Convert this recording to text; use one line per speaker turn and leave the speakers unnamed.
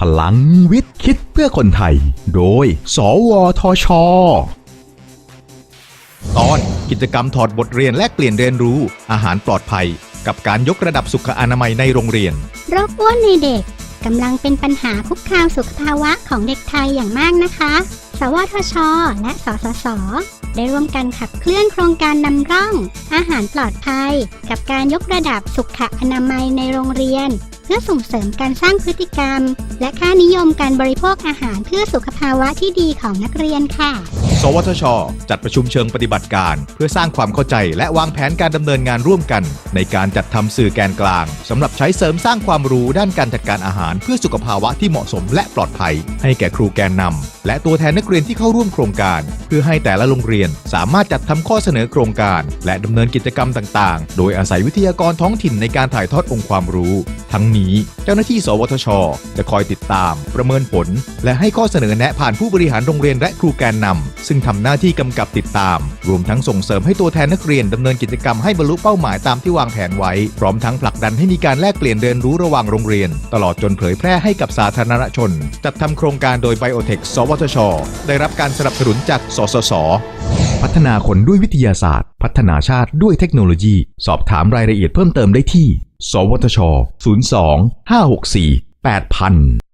พลังวิทย์คิดเพื่อคนไทย โดย สวทช ตอนกิจกรรมถอดบทเรียนและเปลี่ยนเรียนรู้ อาหารปลอดภัย กับการยกระดับสุขอนามัยในโรงเรียน
โรคอ้วนในเด็กกำลังเป็นปัญหาคุกคามสุขภาวะของเด็กไทยอย่างมากนะคะ สวทช และสสส ได้ร่วมกันขับเคลื่อนโครงการนำร่อง อาหารปลอดภัย กับการยกระดับสุขอนามัยในโรงเรียน เพื่อส่งเสริมการสร้างพฤติกรรม และค่านิยมการบริโภคอาหารเพื่อสุขภาวะที่ดีของนักเรียนค่ะ
สวทช จัดประชุมเชิงปฏิบัติการ เพื่อสร้างความเข้าใจและวางแผนการดำเนินงานร่วมกัน ในการจัดทำสื่อแกนกลางสำหรับใช้เสริมสร้างความรู้ด้านการจัดการอาหารเพื่อสุขภาวะที่เหมาะสมและปลอดภัย ให้แก่ครูแกนนำ และตัวแทนนักเรียนที่เข้าร่วมโครงการ เพื่อให้แต่ละโรงเรียนสามารถจัดทำข้อเสนอโครงการ และดำเนินกิจกรรมต่างๆ โดยอาศัยวิทยากรท้องถิ่นในการถ่ายทอดองค์ความรู้ ทั้งนี้เจ้าหน้าที่ สวทช จะคอยติดตาม ประเมินผล และให้ข้อเสนอแนะผ่านผู้บริหารโรงเรียนและครูแกนนำซึ่งทำหน้าที่กำกับติดตาม รวมทั้งส่งเสริมให้ตัวแทนนักเรียนดำเนินกิจกรรมให้บรรลุเป้าหมายตามที่วางแผนไว้ พร้อมทั้งผลักดันให้มีการแลกเปลี่ยนเรียนรู้ระหว่างโรงเรียน ตลอดจนเผยแพร่ให้กับสาธารณชน จัดทำโครงการโดยไบโอเทคสวทช ได้รับการสนับสนุนจาก สสส พัฒนาคนด้วยวิทยาศาสตร์ พัฒนาชาติด้วยเทคโนโลยี สอบถามรายละเอียดเพิ่มเติมได้ที่ สวทช 02 564 8000